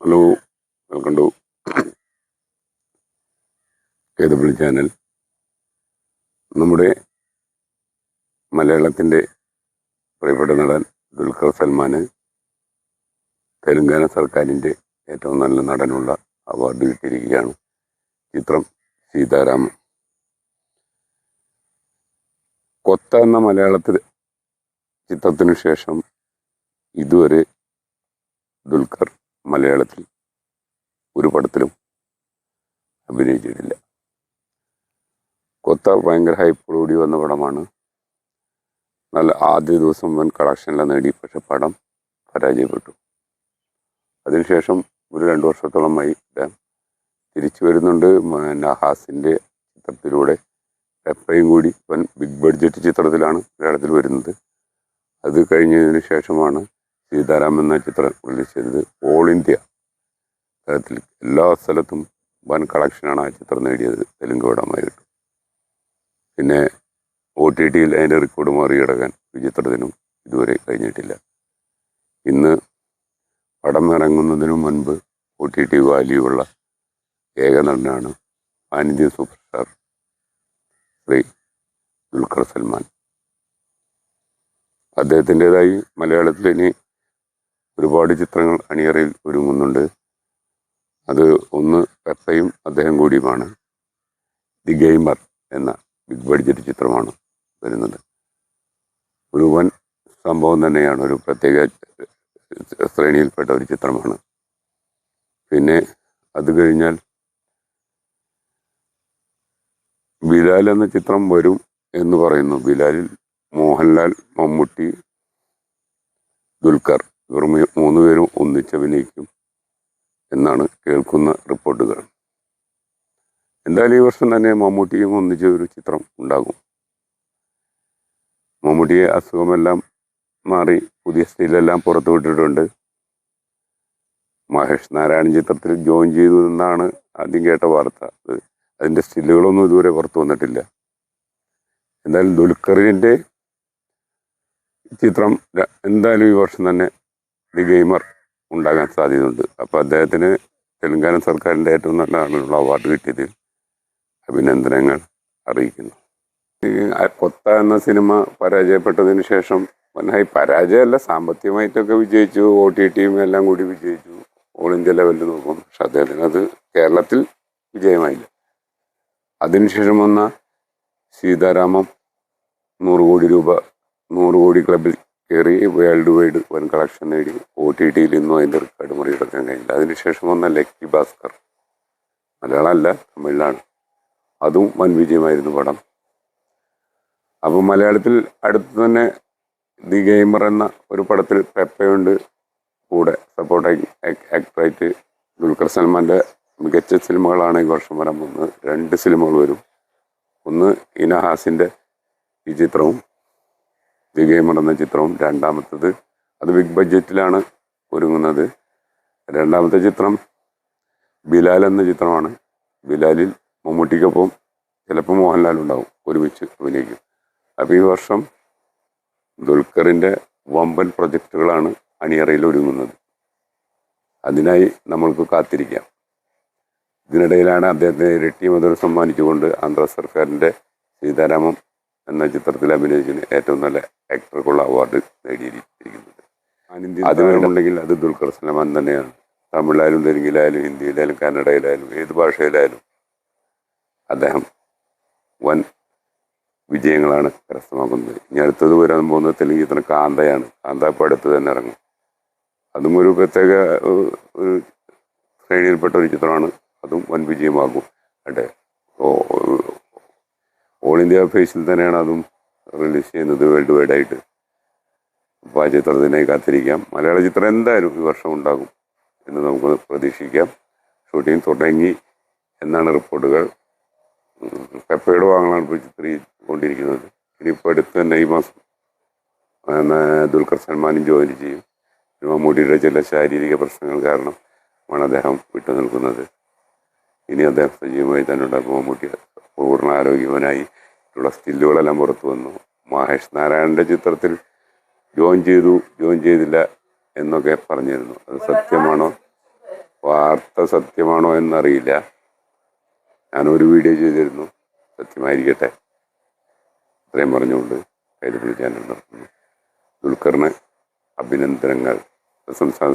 Hello welcome to കേതപ്പിളി channel നമ്മുടെ മലയാളത്തിന്റെ പ്രിയപ്പെട്ട നടൻ ദുൽഖർ സൽമാന് തെലുങ്കാന സർക്കാരിന്റെ ഏറ്റവും നല്ല നടനുള്ള അവാർഡ് കിട്ടിയിരിക്കുകയാണ് ചിത്രം സീതാരാമൻ. കൊത്ത എന്ന മലയാളത്തിൽ ചിത്രത്തിനു ശേഷം ഇതുവരെ ദുൽഖർ മലയാളത്തിൽ ഒരു പടത്തിലും അഭിനയിച്ചിട്ടില്ല കൊത്ത ഭയങ്കര ഹൈപ്പോടുകൂടി വന്ന പടമാണ്. നല്ല ആദ്യ ദിവസം വൻ കളക്ഷനെല്ലാം നേടി. പക്ഷെ പടം പരാജയപ്പെട്ടു. അതിനുശേഷം ഒരു രണ്ട് വർഷത്തോളമായി ഇദ്ദേഹം തിരിച്ചു വരുന്നുണ്ട് നഹാസിന്റെ ചിത്രത്തിലൂടെ. പെപ്പയും കൂടി വൻ ബിഗ് ബഡ്ജറ്റ് ചിത്രത്തിലാണ് മലയാളത്തിൽ വരുന്നത്. അത് കഴിഞ്ഞതിന് ശേഷമാണ് സീതാരാം എന്ന ചിത്രം റിലീസ് ചെയ്തത് ഓൾ ഇന്ത്യ തലത്തിൽ എല്ലാ സ്ഥലത്തും വൻ കളക്ഷനാണ് ആ ചിത്രം നേടിയത് തെലുങ്ക് പടമായിട്ട്. പിന്നെ ഒ ടി ടിയിൽ അതിന്റെ റെക്കോർഡ് മറികടക്കാൻ ഈ ഇതുവരെ കഴിഞ്ഞിട്ടില്ല. ഇന്ന് പടം ഇറങ്ങുന്നതിനു മുൻപ് ഒ ടി ടി വാല്യൂള്ള ഏക നടനാണ് ആനിന്ത്യ സൂപ്പർ സ്റ്റാർ ശ്രീ ദുൽഖർ സൽമാൻ. അദ്ദേഹത്തിന്റെതായി മലയാളത്തിൽ ഇനി ഒരുപാട് ചിത്രങ്ങൾ അണിയറയിൽ ഒരുങ്ങുന്നുണ്ട്. അത് ഒന്ന് പെപ്പയും അദ്ദേഹം കൂടിയുമാണ്. ദി ഗെയിമർ എന്ന ബിഗ് ബഡ്ജറ്റ് ചിത്രമാണ് വരുന്നത്. ഒരു വൻ സംഭവം തന്നെയാണ്. ഒരു പ്രത്യേക ശ്രേണിയിൽപ്പെട്ട ഒരു ചിത്രമാണ്. പിന്നെ അത് കഴിഞ്ഞാൽ ബിലാൽ എന്ന ചിത്രം വരും എന്ന് പറയുന്നു. ബിലാലിൽ മോഹൻലാൽ മമ്മൂട്ടി ദുൽഖർ ഇവർ മൂന്നുപേരും ഒന്നിച്ചഭിനയിക്കും എന്നാണ് കേൾക്കുന്ന റിപ്പോർട്ടുകൾ. എന്തായാലും ഈ വർഷം തന്നെ മമ്മൂട്ടിയും ഒന്നിച്ച ഒരു ചിത്രം ഉണ്ടാകും. മമ്മൂട്ടിയെ അസുഖമെല്ലാം മാറി പുതിയ സ്റ്റൈലെല്ലാം പുറത്തു വിട്ടിട്ടുണ്ട്. മഹേഷ് നാരായണൻ ചിത്രത്തിൽ ജോയിൻ ചെയ്തു എന്നാണ് ആദ്യം കേട്ട വാർത്ത. അതിന്റെ സ്റ്റില്ലുകളൊന്നും ഇതുവരെ പുറത്തു വന്നിട്ടില്ല. എന്തായാലും ദുൽഖറിന്റെ ചിത്രം എന്തായാലും ഈ വർഷം തന്നെ ദി ഗെയിമർ ഉണ്ടാകാൻ സാധ്യതയുണ്ട്. അപ്പോൾ അദ്ദേഹത്തിന് തെലങ്കാന സർക്കാരിന്റെ ഏറ്റവും നല്ല ആളുള്ള അവാർഡ് കിട്ടിയതിൽ അഭിനന്ദനങ്ങൾ അറിയിക്കുന്നു. കൊത്ത എന്ന സിനിമ പരാജയപ്പെട്ടതിന് ശേഷം വന്നായി പരാജയമല്ല സാമ്പത്തികമായിട്ടൊക്കെ വിജയിച്ചു ഒ ടി ടിയും എല്ലാം കൂടി വിജയിച്ചു. ഓൾ ഇന്ത്യ ലെവലിൽ നോക്കും. പക്ഷെ അദ്ദേഹത്തിന് അത് കേരളത്തിൽ വിജയമായില്ല. അതിനുശേഷം വന്ന സീതാരാമം നൂറ് കോടി രൂപ നൂറ് കോടി ക്ലബിൽ കയറി വേൾഡ് വൈഡ് വൻ കളക്ഷൻ നേടി. ഒ ടി ടിയിൽ ഇന്നും അതിന്റെ റെക്കോർഡ് മറികടക്കാൻ കഴിഞ്ഞില്ല. അതിനുശേഷം വന്ന ലക്കി ഭാസ്കർ. മലയാളമല്ല തമിഴിലാണ്. അതും വൻ വിജയമായിരുന്നു പടം. അപ്പോൾ മലയാളത്തിൽ അടുത്ത് തന്നെ ദി ഗെയിമർ എന്ന ഒരു പടത്തിൽ പെപ്പയുണ്ട്. കൂടെ സപ്പോർട്ടിങ് ആക്ടറായിട്ട് ദുൽഖർ സൽമാന്റെ മികച്ച സിനിമകളാണ് ഈ വർഷം വരാൻ പോകുന്നത്. രണ്ട് സിനിമകൾ വരും. ഒന്ന് ഇനഹാസിന്റെ ഈ ചിത്രവും ദി ഗെയിമർ എന്ന ചിത്രവും രണ്ടാമത്തത്. അത് ബിഗ് ബഡ്ജറ്റിലാണ് ഒരുങ്ങുന്നത്. രണ്ടാമത്തെ ചിത്രം ബിലാൽ എന്ന ചിത്രമാണ്. ബിലാലിൽ മമ്മൂട്ടിക്കൊപ്പം ചിലപ്പോൾ മോഹൻലാൽ ഉണ്ടാവും ഒരുമിച്ച് അഭിനയിക്കും. അപ്പോൾ ഈ വർഷം ദുൽഖറിന്റെ വമ്പൻ പ്രൊജക്റ്റുകളാണ് അണിയറയിൽ ഒരുങ്ങുന്നത്. അതിനായി നമ്മൾക്ക് കാത്തിരിക്കാം. ഇതിനിടയിലാണ് അദ്ദേഹത്തിന് ഇരട്ടി മുതൽ സമ്മാനിച്ചുകൊണ്ട് ആന്ധ്ര സർക്കാരിന്റെ സീതാരാമം എന്ന ചിത്രത്തിൽ അഭിനയിക്കുന്ന ഏറ്റവും നല്ല ആക്ടർക്കുള്ള അവാർഡ് നേടിയിരിക്കുന്നത്. അത് വേണമെങ്കിൽ അത് ദുൽഖർ സൽമാൻ തന്നെയാണ്. തമിഴിലായാലും തെലുങ്കിലായാലും ഹിന്ദിയിലായാലും കന്നഡയിലായാലും ഏത് ഭാഷയിലായാലും അദ്ദേഹം വൻ വിജയങ്ങളാണ് കരസ്ഥമാക്കുന്നത്. ഇനി അടുത്തത് വരാൻ പോകുന്നത് തെലുങ്ക് ചിത്രം കാന്തയാണ്. കാന്ത ഇപ്പോൾ അടുത്ത് തന്നെ ഇറങ്ങും. അതും ഒരു പ്രത്യേക ഒരു ശ്രേണിയിൽപ്പെട്ട ഒരു ചിത്രമാണ്. അതും വൻ വിജയമാകും. അതെ. ഓ- ഓൾ ഇന്ത്യ ഫേസിൽ തന്നെയാണ് അതും റിലീസ് ചെയ്യുന്നത് വേൾഡ് വൈഡ് ആയിട്ട്. അപ്പോൾ ആ ചിത്രത്തിനായി കാത്തിരിക്കാം. മലയാള ചിത്രം എന്തായാലും ഈ വർഷം ഉണ്ടാകും എന്ന് നമുക്ക് പ്രതീക്ഷിക്കാം. ഷൂട്ടിംഗ് തുടങ്ങി എന്നാണ് റിപ്പോർട്ടുകൾ. പെപ്പയുടെ വാങ്ങലാണ് ഇപ്പോൾ ചിത്രീകരിക്കൊണ്ടിരിക്കുന്നത് ഇനിയിപ്പോൾ അടുത്ത് തന്നെ ഈ മാസം ദുൽഖർ സൽമാനും ജോയിൻ ചെയ്യും. മമ്മൂട്ടിയുടെ ചില ശാരീരിക പ്രശ്നങ്ങൾ കാരണം ആണ് അദ്ദേഹം വിട്ടു നിൽക്കുന്നത്. ഇനി അദ്ദേഹം സജീവമായി തന്നെ ഉണ്ടാക്കും മമ്മൂട്ടി പൂർണ ആരോഗ്യവാനായി ഉള്ള സ്റ്റില്ലുകളെല്ലാം പുറത്തു വന്നു. മഹേഷ് നാരായണന്റെ ചിത്രത്തിൽ ജോയിൻ ചെയ്തു ജോയിൻ ചെയ്തില്ല എന്നൊക്കെ പറഞ്ഞിരുന്നു. അത് സത്യമാണോ? വാർത്ത സത്യമാണോ എന്നറിയില്ല. ഞാനൊരു വീഡിയോ ചെയ്തിരുന്നു. സത്യമായിരിക്കട്ടെ. ഇത്രയും പറഞ്ഞുകൊണ്ട് കൈതപ്പിള്ളി ചാനൽ നടത്തുന്നു ദുൽഖറിന് അഭിനന്ദനങ്ങൾ. സംസ്ഥാന